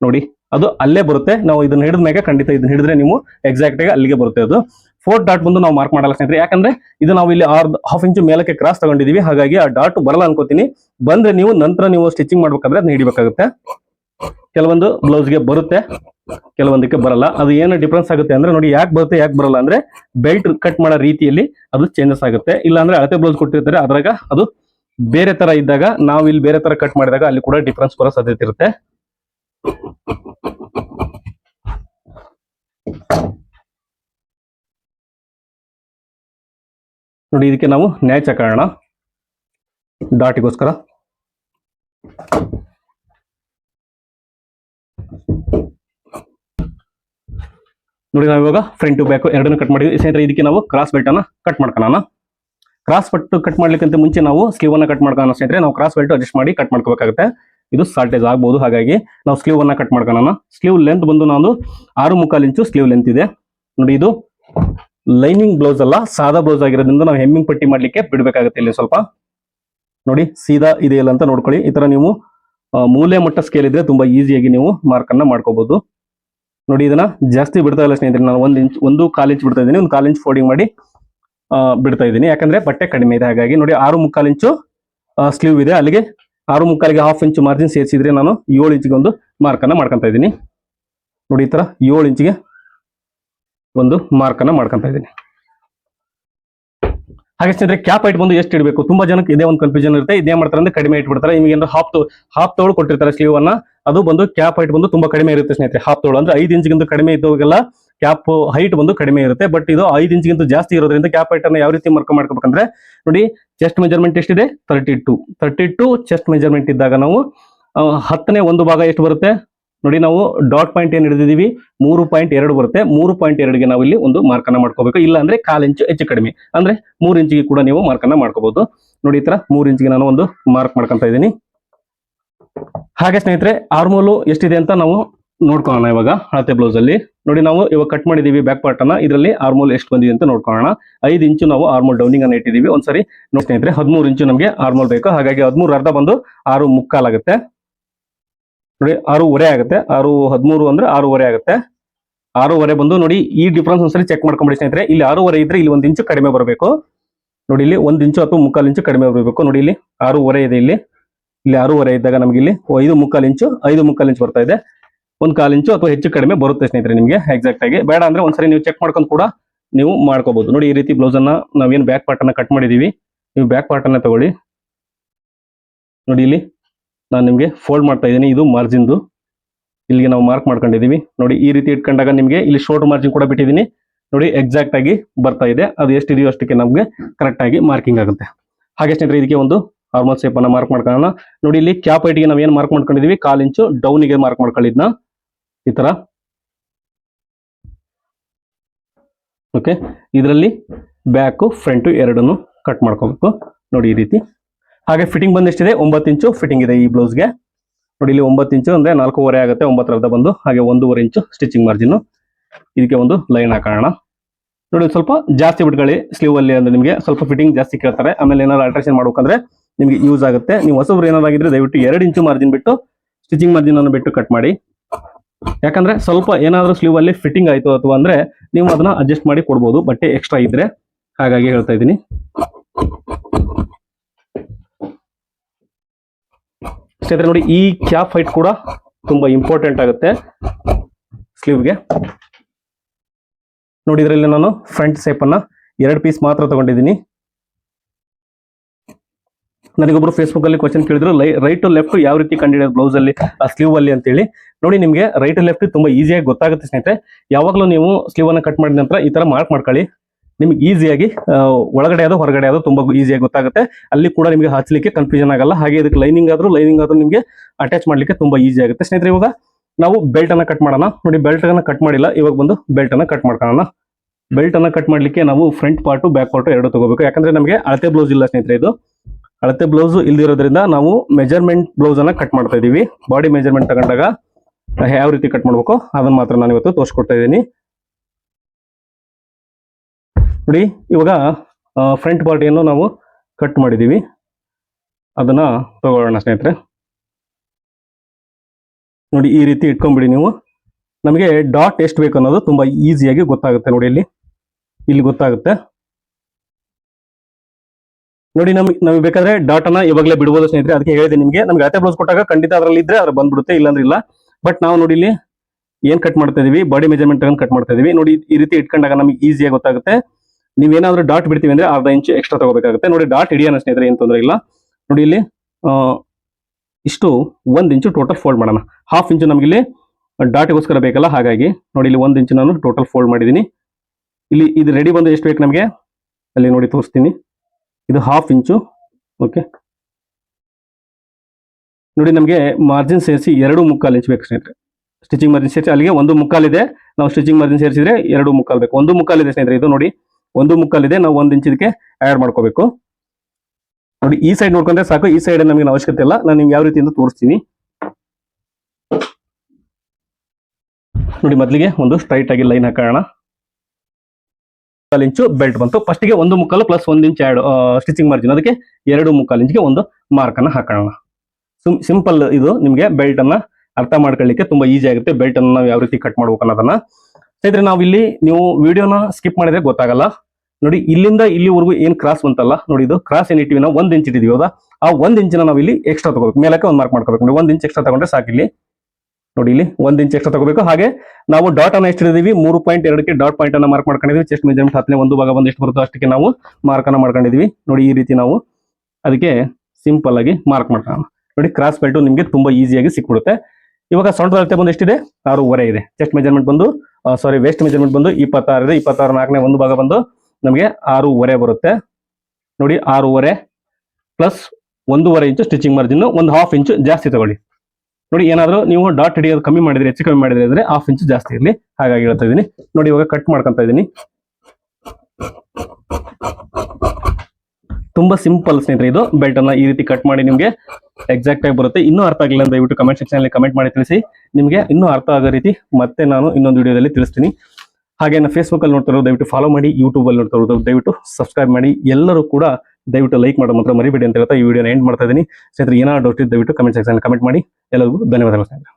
Speaker 1: ನೋಡಿ, ಅದು ಅಲ್ಲೇ ಬರುತ್ತೆ. ನಾವು ಇದನ್ನ ಹಿಡಿದ ಮೇಲೆ ಖಂಡಿತ ಇದನ್ನ ಹಿಡಿದ್ರೆ ನೀವು ಎಕ್ಸಾಕ್ಟ್ ಆಗಿ ಅಲ್ಲಿಗೆ ಬರುತ್ತೆ ಅದು. ಫೋರ್ತ್ ಡಾಟ್ ಬಂದು ನಾವು ಮಾರ್ಕ್ ಮಾಡಲ್ಲ ಸ್ನೇಹಿತರೆ. ಯಾಕಂದ್ರೆ ಇದು ನಾವು ಇಲ್ಲಿ ಆರ್ ಹಾಫ್ ಇಂಚು ಮೇಲಕ್ಕೆ ಕ್ರಾಸ್ ತಗೊಂಡಿದೀವಿ. ಹಾಗಾಗಿ ಆ ಡಾಟ್ ಬರಲ್ಲ ಅನ್ಕೋತೀನಿ. ಬಂದ್ರೆ ನೀವು ನಂತರ ನೀವು ಸ್ಟಿಚಿಂಗ್ ಮಾಡ್ಬೇಕಾದ್ರೆ ಅದನ್ನ ಹಿಡಿಬೇಕಾಗುತ್ತೆ. ಕೆಲವೊಂದು ಬ್ಲೌಸ್ಗೆ ಬರುತ್ತೆ, ಕೆಲವೊಂದಕ್ಕೆ ಬರಲ್ಲ. ಅದು ಏನು ಡಿಫ್ರೆನ್ಸ್ ಆಗುತ್ತೆ ಅಂದ್ರೆ ನೋಡಿ ಯಾಕೆ ಬರುತ್ತೆ, ಯಾಕೆ ಬರಲ್ಲ ಅಂದ್ರೆ ಬೆಲ್ಟ್ ಕಟ್ ಮಾಡೋ ರೀತಿಯಲ್ಲಿ ಅದು ಚೇಂಜಸ್ ಆಗುತ್ತೆ. ಇಲ್ಲ ಅಂದ್ರೆ ಅಳತೆ ಬ್ಲೌಸ್ ಕೊಟ್ಟಿರ್ತಾರೆ, ಅದ್ರಾಗ ಅದು ಬೇರೆ ತರ ಇದ್ದಾಗ ನಾವು ಇಲ್ಲಿ ಬೇರೆ ತರ ಕಟ್ ಮಾಡಿದಾಗ ಅಲ್ಲಿ ಕೂಡ ಡಿಫ್ರೆನ್ಸ್ ಬರೋ ಸಾಧ್ಯತೆ ಇರುತ್ತೆ. ನೋಡಿ, ಇದಕ್ಕೆ ನಾವು ನ್ಯಾಚ್ ಹಾಕೋಣ ಡಾಟಿಗೋಸ್ಕರ. ನೋಡಿ, ನಾವು ಇವಾಗ ಫ್ರಂಟ್ ಟು ಬ್ಯಾಕ್ ಎರಡನ್ನು ಕಟ್ ಮಾಡಿದ್ವಿ. ಸ್ನೇಹಿತರೆ, ಇದಕ್ಕೆ ನಾವು ಕ್ರಾಸ್ ಬೆಲ್ಟ್ ಅನ್ನ ಕಟ್ ಮಾಡ್ಕೊಳ್ಳೋಣ. ಕ್ರಾಸ್ ಬಟ್ಟು ಕಟ್ ಮಾಡ್ಲಿಕ್ಕಂತ ಮುಂಚೆ ನಾವು ಸ್ಲೀವ್ ಅನ್ನ ಕಟ್ ಮಾಡ್ಕೊಳ್ಳೋಣ ಸ್ನೇಹಿತರೆ. ನಾವು ಕ್ರಾಸ್ ಬೆಲ್ಟ್ ಅಡ್ಜಸ್ಟ್ ಮಾಡಿ ಕಟ್ ಮಾಡ್ಕೋಬೇಕಾಗುತ್ತೆ. ಇದು ಸಾಲ್ಟೇಜ್ ಆಗ್ಬೋದು. ಹಾಗಾಗಿ ನಾವು ಸ್ಲೀವ್ ಅನ್ನ ಕಟ್ ಮಾಡ್ಕೊಳ್ಳೋಣ. ಸ್ಲೀವ್ ಲೆಂತ್ ಬಂದು ನಾನು ಆರು ಮುಕ್ಕಾಲು ಇಂಚು ಸ್ಲೀವ್ ಲೆಂತ್ ಇದೆ. ನೋಡಿ, ಇದು ಲೈನಿಂಗ್ ಬ್ಲೌಸ್ ಅಲ್ಲ, ಸಾದಾ ಬ್ಲೌಸ್ ಆಗಿರೋದ್ರಿಂದ ನಾವು ಹೆಮ್ಮಿಂಗ್ ಪಟ್ಟಿ ಮಾಡ್ಲಿಕ್ಕೆ ಬಿಡಬೇಕಾಗುತ್ತೆ ಇಲ್ಲಿ ಸ್ವಲ್ಪ. ನೋಡಿ, ಸೀದಾ ಇದೆಯಲ್ಲ ಅಂತ ನೋಡ್ಕೊಳ್ಳಿ. ಈ ತರ ನೀವು ಮೂಲೆ ಮಟ್ಟ ಸ್ಕೇಲ್ ಇದ್ರೆ ತುಂಬಾ ಈಸಿಯಾಗಿ ನೀವು ಮಾರ್ಕ್ ಅನ್ನ ಮಾಡ್ಕೋಬಹುದು ನೋಡಿ, ಇದನ್ನ ಜಾಸ್ತಿ ಬಿಡ್ತಾ ಇಲ್ಲ ಸ್ನೇಹಿತರೆ, ನಾನು ಒಂದ್ ಇಂಚ್ ಒಂದು ಕಾಲ್ ಇಂಚ್ ಬಿಡ್ತಾ ಇದ್ದೀನಿ, ಒಂದು ಕಾಲ್ ಇಂಚ್ ಫೋಲ್ಡಿಂಗ್ ಮಾಡಿ ಬಿಡ್ತಾ ಇದ್ದೀನಿ. ಯಾಕಂದ್ರೆ ಬಟ್ಟೆ ಕಡಿಮೆ ಇದೆ, ಹಾಗಾಗಿ ನೋಡಿ, ಆರು ಮುಕ್ಕಾಲ್ ಇಂಚು ಸ್ಲೀವ್ ಇದೆ. ಅಲ್ಲಿಗೆ ಆರು ಮುಕ್ಕಾಲಿಗೆ ಹಾಫ್ ಇಂಚ್ ಮಾರ್ಜಿನ್ ಸೇರಿಸಿದ್ರೆ ನಾನು ಏಳು ಇಂಚ್ಗೆ ಒಂದು ಮಾರ್ಕ್ ಅನ್ನ ಮಾಡ್ಕೊತಾ ಇದ್ದೀನಿ. ನೋಡಿ, ಈ ತರ ಏಳು ಇಂಚಿಗೆ ಒಂದು ಮಾರ್ಕ್ ಅನ್ನ ಮಾಡ್ಕೊಂತ ಇದ್ದೀನಿ. ಹಾಗೆ ಸ್ನೇಹಿತರೆ ಕ್ಯಾಪ್ ಹೈಟ್ ಬಂದು ಎಷ್ಟು ಇಡಬೇಕು? ತುಂಬಾ ಜನಕ್ಕೆ ಇದೇ ಒಂದು ಕನ್ಫ್ಯೂಷನ್ ಇರುತ್ತೆ. ಇದೇ ಮಾಡ್ತಾರೆ ಅಂದ್ರೆ ಕಡಿಮೆ ಇಟ್ಬಿಡ್ತಾರೆ. ನಿಮಗೆ ಏನಾದ್ರು ಹಾಫ್ ಹಾಫ್ ತೋಳು ಕೊಟ್ಟಿರ್ತಾರೆ ಸ್ಲೀವ್ ಅನ್ನ. ಅದು ಬಂದು ಕ್ಯಾಪ್ ಹೈಟ್ ಬಂದು ತುಂಬಾ ಕಡಿಮೆ ಇರುತ್ತೆ ಸ್ನೇಹಿತರೆ. ಹಾಫ್ ತೋಳು ಅಂದ್ರೆ ಐದು ಇಂಚಿಗಿಂತ ಕಡಿಮೆ ಇದ್ದವಾಗೆಲ್ಲ ಕ್ಯಾಪ್ ಹೈಟ್ ಬಂದು ಕಡಿಮೆ ಇರುತ್ತೆ. ಬಟ್ ಇದು ಐದು ಇಂಚಿಗಿಂತ ಜಾಸ್ತಿ ಇರೋದ್ರಿಂದ ಕ್ಯಾಪ್ ಹೈಟ್ ಅನ್ನ ಯಾವ ರೀತಿ ಮಾರ್ಕ್ ಮಾಡ್ಕೋಬೇಕಂದ್ರೆ, ನೋಡಿ ಚೆಸ್ಟ್ ಮೆಜರ್ಮೆಂಟ್ ಎಷ್ಟಿದೆ? Thirty two thirty two chest measurement ಇದ್ದಾಗ ನಾವು ಹತ್ತನೇ ಒಂದು ಭಾಗ ಎಷ್ಟು ಬರುತ್ತೆ? ನೋಡಿ ನಾವು ಡಾಟ್ ಪಾಯಿಂಟ್ ಏನು ಹಿಡಿದಿದ್ದೀವಿ? ಮೂರು ಪಾಯಿಂಟ್ ಎರಡು ಬರುತ್ತೆ. ಮೂರು ಪಾಯಿಂಟ್ ಎರಡಿಗೆ ನಾವು ಇಲ್ಲಿ ಒಂದು ಮಾರ್ಕನ್ನ ಮಾಡ್ಕೋಬೇಕು. ಇಲ್ಲ ಅಂದ್ರೆ ಕಾಲ್ ಇಂಚು ಹೆಚ್ಚು ಕಡಿಮೆ. ಅಂದ್ರೆ ಮೂರು ಇಂಚಿಗೆ ಕೂಡ ನೀವು ಮಾರ್ಕನ್ನ ಮಾಡ್ಕೋಬಹುದು ನೋಡಿ ಈ ತರ ಮೂರು ಇಂಚಿಗೆ ನಾನು ಒಂದು ಮಾರ್ಕ್ ಮಾಡ್ಕೊಂತ ಇದ್ದೀನಿ. ಹಾಗೆ ಸ್ನೇಹಿತರೆ, ಆರ್ಮೋಲು ಎಷ್ಟಿದೆ ಅಂತ ನಾವು ನೋಡ್ಕೊಳ್ಳೋಣ ಇವಾಗ ಅಳತೆ ಬ್ಲೌಸ್ ಅಲ್ಲಿ. ನೋಡಿ ನಾವು ಇವಾಗ ಕಟ್ ಮಾಡಿದೀವಿ ಬ್ಯಾಕ್ ಪಾರ್ಟ್ ಅನ್ನ. ಇದರಲ್ಲಿ ಆರ್ಮೋಲ್ ಎಷ್ಟು ಬಂದಿದೆ ಅಂತ ನೋಡ್ಕೊಳ್ಳೋಣ. ಐದು ಇಂಚು ನಾವು ಆರ್ಮೋಲ್ ಡೌನಿಂಗ್ ಅನ್ನ ಇಟ್ಟಿದೀವಿ ಒಂದ್ಸರಿ ನೋಡಿ ಸ್ನೇಹಿತರೆ, ಹದಿಮೂರು ಇಂಚು ನಮಗೆ ಆರ್ಮೋಲ್ ಬೇಕು. ಹಾಗಾಗಿ ಹದಿಮೂರು ಅರ್ಧ ಬಂದು ಆರು ಮುಕ್ಕಾಲಾಗುತ್ತೆ. ನೋಡಿ ಆರೂವರೆ ಆಗುತ್ತೆ. ಆರು ಹದಿಮೂರು ಅಂದ್ರೆ ಆರೂವರೆ ಆಗುತ್ತೆ. ಆರೂವರೆ ಬಂದು ನೋಡಿ ಈ ಡಿಫ್ರೆನ್ಸ್ ಒಂದ್ಸರಿ ಚೆಕ್ ಮಾಡ್ಕೊಂಬಿಡಿ ಸ್ನೇಹಿತರೆ. ಇಲ್ಲಿ ಆರೂವರೆ ಇದ್ರೆ ಇಲ್ಲಿ ಒಂದ್ ಇಂಚು ಕಡಿಮೆ ಬರಬೇಕು. ನೋಡಿ ಇಲ್ಲಿ ಒಂದ್ ಇಂಚು ಅಥವಾ ಮುಕ್ಕಾಲು ಇಂಚು ಕಡಿಮೆ ಬರಬೇಕು. ನೋಡಿ ಇಲ್ಲಿ ಆರೂವರೆ ಇದೆ ಇಲ್ಲಿ. ಇಲ್ಲಿ ಆರೂವರೆ ಇದ್ದಾಗ ನಮ್ಗೆ ಇಲ್ಲಿ ಐದು ಮುಕ್ಕಾಲು ಇಂಚು ಐದು ಮುಕ್ಕಾಲು ಇಂಚು ಬರ್ತಾ ಇದೆ. ಒಂದ್ ಕಾಲು ಇಂಚು ಅಥವಾ ಹೆಚ್ಚು ಕಡಿಮೆ ಬರುತ್ತೆ ಸ್ನೇಹಿತರೆ ನಿಮಗೆ ಎಕ್ಸಾಕ್ಟ್ ಆಗಿ. ಬೇಡ ಅಂದ್ರೆ ಒಂದ್ಸರಿ ನೀವು ಚೆಕ್ ಮಾಡ್ಕೊಂಡು ಕೂಡ ನೀವು ಮಾಡ್ಕೋಬಹುದು ನೋಡಿ ಈ ರೀತಿ ಬ್ಲೌಸ್ ಅನ್ನ ನಾವೇನು ಬ್ಯಾಕ್ ಪಾರ್ಟ್ ಅನ್ನ ಕಟ್ ಮಾಡಿದೀವಿ. ನೀವು ಬ್ಯಾಕ್ ಪಾರ್ಟ್ ಅನ್ನ ತಗೊಳ್ಳಿ. ನೋಡಿ ಇಲ್ಲಿ ನಾನು ನಿಮಗೆ ಫೋಲ್ಡ್ ಮಾಡ್ತಾ ಇದ್ದೀನಿ. ಇದು ಮಾರ್ಜಿನ್ದು ಇಲ್ಲಿಗೆ ನಾವು ಮಾರ್ಕ್ ಮಾಡ್ಕೊಂಡಿದೀವಿ. ನೋಡಿ, ಈ ರೀತಿ ಇಟ್ಕೊಂಡಾಗ ನಿಮಗೆ ಇಲ್ಲಿ ಶೋರ್ಟ್ ಮಾರ್ಜಿನ್ ಕೂಡ ಬಿಟ್ಟಿದ್ದೀನಿ ನೋಡಿ ಎಕ್ಸಾಕ್ಟ್ ಆಗಿ ಬರ್ತಾ ಇದೆ. ಅದು ಎಷ್ಟಿದೆಯೋ ಅಷ್ಟಕ್ಕೆ ನಮಗೆ ಕರೆಕ್ಟ್ ಆಗಿ ಮಾರ್ಕಿಂಗ್ ಆಗುತ್ತೆ. ಹಾಗೆ ಸ್ನೇಹಿತರೆ, ಇದಕ್ಕೆ ಒಂದು ನಾರ್ಮಲ್ ಶೇಪ್ ಅನ್ನ ಮಾರ್ಕ್ ಮಾಡ್ಕೊಳ್ಳೋಣ. ನೋಡಿ, ಇಲ್ಲಿ ಕ್ಯಾಪ್ ಹೈಟ್ಗೆ ನಾವು ಏನು ಮಾರ್ಕ್ ಮಾಡ್ಕೊಂಡಿದೀವಿ? ಕಾಲ್ ಇಂಚು ಡೌನಿಗೆ ಮಾರ್ಕ್ ಮಾಡ್ಕೊಳ್ಳಿದ್ನ. ಈ ತರ. ಓಕೆ ಇದರಲ್ಲಿ ಬ್ಯಾಕು ಫ್ರಂಟು ಎರಡನ್ನು ಕಟ್ ಮಾಡ್ಕೋಬೇಕು. ನೋಡಿ, ಈ ರೀತಿ. ಹಾಗೆ ಫಿಟ್ಟಿಂಗ್ ಬಂದು ಎಷ್ಟಿದೆ? ಒಂಬತ್ತು ಇಂಚು ಫಿಟ್ಟಿಂಗ್ ಇದೆ ಈ ಬ್ಲೌಸ್ಗೆ ನೋಡಿ, ಇಲ್ಲಿ ಒಂಬತ್ತು ಇಂಚು ಅಂದ್ರೆ ನಾಲ್ಕೂವರೆ ಆಗುತ್ತೆ ಒಂಬತ್ತರ ಅರ್ಧ ಬಂದು. ಹಾಗೆ ಒಂದೂವರೆ ಇಂಚು ಸ್ಟಿಚಿಂಗ್ ಮಾರ್ಜಿನ್ ಇದಕ್ಕೆ ಒಂದು ಲೈನ್ ಹಾಕೋಣ. ನೋಡಿ ಸ್ವಲ್ಪ ಜಾಸ್ತಿ ಬಿಟ್ಕೊಳ್ಳಿ. ಸ್ಲೀವ್ ಅಲ್ಲಿ ಅಂದ್ರೆ ನಿಮಗೆ ಸ್ವಲ್ಪ ಫಿಟ್ಟಿಂಗ್ ಜಾಸ್ತಿ ಕೇಳ್ತಾರೆ. ಆಮೇಲೆ ಏನಾದ್ರು ಅಲ್ಟ್ರೇಷನ್ ಮಾಡ್ಬೇಕಂದ್ರೆ ನಿಮಗೆ ಯೂಸ್ ಆಗುತ್ತೆ. ನೀವು ಹೊಸಬ್ರು ಏನಾರಾಗಿದ್ರೆ ದಯವಿಟ್ಟು ಎರಡು ಇಂಚು ಮಾರ್ಜಿನ್ ಬಿಟ್ಟು ಸ್ಟಿಚಿಂಗ್ ಮಾರ್ಜಿನ್ ಅನ್ನು ಬಿಟ್ಟು ಕಟ್ ಮಾಡಿ. ಯಾಕಂದ್ರೆ ಸ್ವಲ್ಪ ಏನಾದ್ರೂ ಸ್ಲೀವ್ ಅಲ್ಲಿ ಫಿಟ್ಟಿಂಗ್ ಆಯ್ತು ಅಥವಾ ಅಂದ್ರೆ ನೀವು ಅದನ್ನ ಅಡ್ಜಸ್ಟ್ ಮಾಡಿ ಕೊಡ್ಬೋದು. ಬಟ್ಟೆ ಎಕ್ಸ್ಟ್ರಾ ಇದ್ರೆ. ಹಾಗಾಗಿ ಹೇಳ್ತಾ ಇದ್ದೀನಿ. ಸ್ನೇಹಿತರೆ, ನೋಡಿ ಈ ಕ್ಯಾಪ್ ಹೈಟ್ ಕೂಡ ತುಂಬಾ ಇಂಪಾರ್ಟೆಂಟ್ ಆಗುತ್ತೆ ಸ್ಲೀವ್ಗೆ. ನೋಡಿ ಇದರಲ್ಲಿ ನಾನು ಫ್ರಂಟ್ ಸೇಪ್ ಅನ್ನ ಎರಡು ಪೀಸ್ ಮಾತ್ರ ತಗೊಂಡಿದ್ದೀನಿ. ನನಗೊಬ್ರು ಫೇಸ್ಬುಕ್ ಅಲ್ಲಿ ಕ್ವಶನ್ ಕೇಳಿದ್ರು ರೈಟ್ ಟು ಲೆಫ್ಟ್ ಯಾವ ರೀತಿ ಕಂಡಿಡಿಯೋದು ಬ್ಲೌಸ್ ಅಲ್ಲಿ, ಆ ಸ್ಲೀವ್ ಅಲ್ಲಿ? ಅಂತೇಳಿ. ನೋಡಿ ನಿಮಗೆ ರೈಟ್ ಲೆಫ್ಟ್ ತುಂಬಾ ಈಸಿಯಾಗಿ ಗೊತ್ತಾಗುತ್ತೆ ಸ್ನೇಹಿತರೆ. ಯಾವಾಗಲೂ ನೀವು ಸ್ಲೀವ್ ಅನ್ನ ಕಟ್ ಮಾಡಿದ ನಂತರ ಈ ತರ ಮಾರ್ಕ್ ಮಾಡ್ಕೊಳ್ಳಿ. ನಿಮ್ಗೆ ಈಸಿಯಾಗಿ ಒಳಗಡೆ ಅದು ಹೊರಗಡೆ ಅದು ತುಂಬಾ ಈಸಿಯಾಗಿ ಗೊತ್ತಾಗುತ್ತೆ. ಅಲ್ಲಿ ಕೂಡ ನಿಮಗೆ ಹಚ್ಚಲಿಕ್ಕೆ ಕನ್ಫ್ಯೂಷನ್ ಆಗಲ್ಲ. ಹಾಗೆ ಇದಕ್ಕೆ ಲೈನಿಂಗ್ ಆದ್ರೂ ಲೈನಿಂಗ್ ಆದ್ರೂ ನಿಮಗೆ ಅಟ್ಯಾಚ್ ಮಾಡ್ಲಿಕ್ಕೆ ತುಂಬಾ ಈಸಿ ಆಗುತ್ತೆ. ಸ್ನೇಹಿತರೆ, ಇವಾಗ ನಾವು ಬೆಲ್ಟ್ ಅನ್ನ ಕಟ್ ಮಾಡೋಣ. ನೋಡಿ ಬೆಲ್ಟ್ ಅನ್ನ ಕಟ್ ಮಾಡಿಲ್ಲ. ಇವಾಗ ಬಂದು ಬೆಲ್ಟ್ ಅನ್ನ ಕಟ್ ಮಾಡ್ಕೊಳ್ಳೋಣ. ಬೆಲ್ಟ್ ಅನ್ನ ಕಟ್ ಮಾಡ್ಲಿಕ್ಕೆ ನಾವು ಫ್ರಂಟ್ ಪಾರ್ಟು ಬ್ಯಾಕ್ ಪಾರ್ಟು ಎರಡು ತಗೋಬೇಕು. ಯಾಕಂದ್ರೆ ನಮಗೆ ಅಳತೆ ಬ್ಲೌಸ್ ಇಲ್ಲ ಸ್ನೇಹಿತರೆ ಇದು. ಅಳತೆ ಬ್ಲೌಸ್ ಇಲ್ದಿರೋದ್ರಿಂದ ನಾವು ಮೆಜರ್ಮೆಂಟ್ ಬ್ಲೌಸ್ ಅನ್ನ ಕಟ್ ಮಾಡ್ತಾ ಇದೀವಿ. ಬಾಡಿ ಮೆಜರ್ಮೆಂಟ್ ತಗೊಂಡಾಗ, ಯಾವ ರೀತಿ ಕಟ್ ಮಾಡ್ಬೇಕು, ಅದನ್ನ ಮಾತ್ರ ನಾನು ಇವತ್ತು ತೋರಿಸ್ಕೊಡ್ತಾ ಇದ್ದೀನಿ. ನೋಡಿ, ಇವಾಗ ಫ್ರಂಟ್ ಪಾರ್ಟಿಯನ್ನು ನಾವು ಕಟ್ ಮಾಡಿದೀವಿ. ಅದನ್ನ ತಗೊಳ್ಳೋಣ ಸ್ನೇಹಿತರೆ. ನೋಡಿ, ಈ ರೀತಿ ಇಟ್ಕೊಂಬಿಡಿ ನೀವು. ನಮಗೆ ಡಾಟ್ ಎಷ್ಟು ಬೇಕು ಅನ್ನೋದು ತುಂಬಾ ಈಸಿಯಾಗಿ ಗೊತ್ತಾಗುತ್ತೆ ನೋಡಿ ಇಲ್ಲಿ. ಇಲ್ಲಿ ಗೊತ್ತಾಗುತ್ತೆ. ನೋಡಿ ನಮ್ಗೆ ನಮಗೆ ಬೇಕಾದ್ರೆ ಡಾಟ್ ಅನ್ನ ಇವಾಗಲೇ ಬಿಡ್ಬೋದು ಸ್ನೇಹಿತರೆ. ಅದಕ್ಕೆ ಹೇಳಿದೆ ನಿಮಗೆ. ನಮ್ಗೆ ಅತ್ತೆ ಬ್ಲೌಸ್ ಕೊಟ್ಟಾಗ ಖಂಡಿತ ಅದರಲ್ಲಿ ಇದ್ರೆ ಅದ್ರ ಬಂದ್ಬಿಡುತ್ತೆ, ಇಲ್ಲಾಂದ್ರೆ ಇಲ್ಲ. ಬಟ್ ನಾವು ನೋಡಿ ಇಲ್ಲಿ ಏನು ಕಟ್ ಮಾಡ್ತಾ ಇದೀವಿ? ಬಾಡಿ ಮೆಜರ್ಮೆಂಟ್ ಕಟ್ ಮಾಡ್ತಾ ಇದೀವಿ. ನೋಡಿ, ಈ ರೀತಿ ಇಟ್ಕೊಂಡಾಗ ನಮಗೆ ಈಸಿಯಾಗಿ ಗೊತ್ತಾಗುತ್ತೆ. ನೀವೇನಾದ್ರೂ ಡಾಟ್ ಬಿಡ್ತೀವಿ ಅಂದ್ರೆ ಅರ್ಧ ಇಂಚು ಎಕ್ಸ್ಟ್ರಾ ತಗೋಬೇಕಾಗುತ್ತೆ. ನೋಡಿ, ಡಾಟ್ ಹಿಡಿಯೋಣ ಸ್ನೇಹಿತರೆ, ಏನು ತೊಂದರೆ ಇಲ್ಲ. ನೋಡಿ ಇಲ್ಲಿ ಇಷ್ಟು ಒಂದು ಇಂಚು ಟೋಟಲ್ ಫೋಲ್ಡ್ ಮಾಡೋಣ. ಹಾಫ್ ಇಂಚು ನಮಗೆ ಇಲ್ಲಿ ಡಾಟ್ಗೋಸ್ಕರ ಬೇಕಲ್ಲ, ಹಾಗಾಗಿ ನೋಡಿ ಇಲ್ಲಿ ಒಂದು ಇಂಚು ನಾನು ಟೋಟಲ್ ಫೋಲ್ಡ್ ಮಾಡಿದ್ದೀನಿ ಇಲ್ಲಿ ಇದು ರೆಡಿ ಬಂದು ಎಷ್ಟು ಬೇಕು ನಮಗೆ? ಅಲ್ಲಿ ನೋಡಿ ತೋರಿಸ್ತೀನಿ. ಇದು ಹಾಫ್ ಇಂಚು ಓಕೆ ನೋಡಿ ನಮಗೆ ಮಾರ್ಜಿನ್ ಸೇರಿಸಿ ಎರಡು ಮುಕ್ಕಾಲು ಇಂಚು ಬೇಕು ಸ್ನೇಹಿತರೆ. ಸ್ಟಿಚಿಂಗ್ ಮಾರ್ಜಿನ್ ಸೇರಿಸಿ ಅಲ್ಲಿಗೆ ಒಂದು ಮುಕ್ಕಾಲಿದೆ ನಾವು ಸ್ಟಿಚಿಂಗ್ ಮಾರ್ಜಿನ್ ಸೇರಿಸಿದ್ರೆ ಎರಡು ಮುಕ್ಕಾಲು ಬೇಕು. ಒಂದು ಮುಕ್ಕಾಲಿದೆ ಸ್ನೇಹಿತರೆ, ಇದು ನೋಡಿ. ಒಂದು ಮುಕ್ಕಾಲಿದೆ ನಾವು ಒಂದು ಇಂಚ್ ಇದಕ್ಕೆ ಆ್ಯಡ್ ಮಾಡ್ಕೋಬೇಕು. ನೋಡಿ, ಈ ಸೈಡ್ ನೋಡ್ಕೊಂಡ್ರೆ ಸಾಕು. ಈ ಸೈಡ್ ನಮಗೆ ಅವಶ್ಯಕತೆ ಇಲ್ಲ. ನಾನು ನಿಮ್ಗೆ ಯಾವ ರೀತಿಯಿಂದ ತೋರಿಸ್ತೀನಿ. ನೋಡಿ, ಮೊದಲಿಗೆ ಒಂದು ಸ್ಟ್ರೈಟ್ ಆಗಿ ಲೈನ್ ಹಾಕೋಣ. ಮುಕ್ಕಾಲು ಇಂಚು ಬೆಲ್ಟ್ ಬಂತು. ಫಸ್ಟಿಗೆ ಒಂದು ಮುಕ್ಕಾಲು ಪ್ಲಸ್ ಒಂದು ಇಂಚ್ ಆ್ಯಡ್ ಸ್ಟಿಚಿಂಗ್ ಮಾರ್ಜಿನ್ ಅದಕ್ಕೆ ಎರಡು ಮುಕ್ಕಾಲು ಇಂಚಿಗೆ ಒಂದು ಮಾರ್ಕನ್ನು ಹಾಕೋಣ. ಹಾಕೋಣ ಸಿಂಪಲ್ ಇದು. ನಿಮಗೆ ಬೆಲ್ಟ್ ಅನ್ನ ಅರ್ಥ ಮಾಡ್ಕೊಳ್ಳಿಕ್ಕೆ ತುಂಬಾ ಈಸಿ ಆಗುತ್ತೆ. ಬೆಲ್ಟ್ ಅನ್ನ ನಾವು ಯಾವ ರೀತಿ ಕಟ್ ಮಾಡ್ಬೇಕು ಅನ್ನೋದನ್ನ. ಸ್ನೇಹಿತರೆ ನಾವು ಇಲ್ಲಿ ನೀವು ವಿಡಿಯೋನ ಸ್ಕಿಪ್ ಮಾಡಿದ್ರೆ ಗೊತ್ತಾಗಲ್ಲ. ನೋಡಿ, ಇಲ್ಲಿಂದ ಇಲ್ಲಿವರೆಗೂ ಏನ್ ಕ್ರಾಸ್ ಬಂತಲ್ಲ, ನೋಡಿ ಇದು ಕ್ರಾಸ್ ಏನ್ ಇಟ್ಟಿವಿ ನಾವು ಒಂದ್ ಇಂಚ್ ಇಟ್ಟಿದೀವಿ ಹೌದಾ? ಆ ಒಂದ್ ಇಂಚಿನ ನಾವು ಇಲ್ಲಿ ಎಕ್ಸ್ಟ್ರಾ ತಗೋಬೇಕು. ಮೇಲಕ್ಕೆ ಒಂದು ಮಾರ್ಕ್ ಮಾಡ್ಕೋಬೇಕು. ನೋಡಿ, ಒಂದ್ ಇಂಚ್ ಎಕ್ಸ್ಟ್ರಾ ತಗೊಂಡ್ರೆ ಸಾಕು ಇಲ್ಲಿ. ನೋಡಿ, ಇಲ್ಲಿ ಒಂದ್ ಇಂಚ್ ಎಕ್ಸ್ಟ್ರಾ ತಗೋಬೇಕು. ಹಾಗೆ ನಾವು ಡಾಟ್ ಅನ್ನ ಎಷ್ಟು ಹಿಡಿದೀವಿ ಮೂರು ಪಾಯಿಂಟ್ ಎರಡಕ್ಕೆ ಡಾಟ್ ಪಾಯಿಂಟ್ ಅನ್ನ ಮಾರ್ಕ್ ಮಾಡ್ಕೊಂಡಿದ್ವಿ ಚೆಸ್ಟ್ ಮೆಜರ್ಮೆಂಟ್ ಹತ್ತನೇ ಒಂದು ಭಾಗ ಒಂದು ಎಷ್ಟು ಬರುತ್ತೋ ಅಷ್ಟಕ್ಕೆ ನಾವು ಮಾರ್ಕ್ ಅನ್ನ ಮಾಡ್ಕೊಂಡಿದೀವಿ ನೋಡಿ, ಈ ರೀತಿ ನಾವು ಅದಕ್ಕೆ ಸಿಂಪಲ್ ಆಗಿ ಮಾರ್ಕ್ ಮಾಡ್ಕೊಳ್ಳೋಣ. ನೋಡಿ ಕ್ರಾಸ್ ಬೆಲ್ಟ್ ನಿಮಗೆ ತುಂಬಾ ಈಸಿಯಾಗಿ ಸಿಕ್ಬಿಡುತ್ತೆ. ಇವಾಗ ಸೊಂಟದ ಅಳತೆ ಬಂದು ಎಷ್ಟಿದೆ? ಆರೂವರೆ ಇದೆ. ಚೆಸ್ಟ್ ಮೆಜರ್ಮೆಂಟ್ ಬಂದು ಸಾರಿ ವೇಸ್ಟ್ ಮೆಜರ್ಮೆಂಟ್ ಬಂದು ಇಪ್ಪತ್ತಾರು ಇದೆ ಇಪ್ಪತ್ತಾರು ನಾಲ್ಕನೇ ಒಂದು ಭಾಗ ಬಂದು ನಮಗೆ ಆರೂವರೆ ಬರುತ್ತೆ. ನೋಡಿ ಆರೂವರೆ ಪ್ಲಸ್ ಒಂದೂವರೆ ಇಂಚು ಸ್ಟಿಚಿಂಗ್ ಮಾರ್ಜಿನ್ ಒಂದು ಹಾಫ್ ಇಂಚು ಜಾಸ್ತಿ ತಗೊಳ್ಳಿ. ನೋಡಿ ಏನಾದರೂ ನೀವು ಡಾಟ್ ಹಿಡಿಯೋದು ಕಮ್ಮಿ ಮಾಡಿದ್ರೆ, ಹೆಚ್ಚು ಕಮ್ಮಿ ಮಾಡಿದ್ರೆ ಅಂದ್ರೆ ಹಾಫ್ ಇಂಚು ಜಾಸ್ತಿ ಇರಲಿ. ಹಾಗಾಗಿ ಹೇಳ್ತಾ ಇದ್ದೀನಿ. ನೋಡಿ ಇವಾಗ ಕಟ್ ಮಾಡ್ಕೊತಾ ಇದ್ದೀನಿ. ತುಂಬಾ ಸಿಂಪಲ್ ಸ್ನೇಹಿತರೆ ಇದು. ಬೆಲ್ಟ್ ಅನ್ನ ಈ ರೀತಿ ಕಟ್ ಮಾಡಿ ನಿಮಗೆ ಎಕ್ಸಾಕ್ಟ್ ಆಗಿ ಬರುತ್ತೆ. ಇನ್ನೂ ಅರ್ಥ ಆಗಿಲ್ಲ ದಯವಿಟ್ಟು ಕಮೆಂಟ್ ಸೆಕ್ಷನ್ ಅಲ್ಲಿ ಕಮೆಂಟ್ ಮಾಡಿ ತಿಳಿಸಿ. ನಿಮಗೆ ಇನ್ನೂ ಅರ್ಥ ಆಗೋ ರೀತಿ ಮತ್ತೆ ನಾನು ಇನ್ನೊಂದು ವಿಡಿಯೋದಲ್ಲಿ ತಿಳಿಸ್ತೀನಿ. ಹಾಗೆ ಅಲ್ಲಿ ನೋಡ್ತಾ ಇರೋದು ದಯವಿಟ್ಟು ಫಾಲೋ ಮಾಡಿ ಯೂಟ್ಯೂಬ್ ಅಲ್ಲಿ ನೋಡ್ತಾ ಇರೋದು ದಯವಿಟ್ಟು ಸಬ್ಸ್ಕ್ರೈಬ್ ಮಾಡಿ. ಎಲ್ಲರೂ ಕೂಡ ದಯವಿಟ್ಟು ಲೈಕ್ ಮಾಡೋ ಮಾತ್ರ ಮರಿಬೇಡಿ ಅಂತ ಹೇಳ್ತಾ ಈ ವಿಡಿಯೋನ ಎಂಡ್ ಮಾಡ್ತಾ ಇದ್ದೀನಿ. ಸ್ನೇಹಿತರೆ, ಏನಾದ್ರು ಡೌಟ್ ದಯವಿಟ್ಟು ಕಮೆಂಟ್ ಸೆಕ್ಷನ್ ಕಮೆಂಟ್ ಮಾಡಿ. ಎಲ್ಲರಿಗೂ ಧನ್ಯವಾದಗಳು ಸ್ನೇಹಿತರೆ.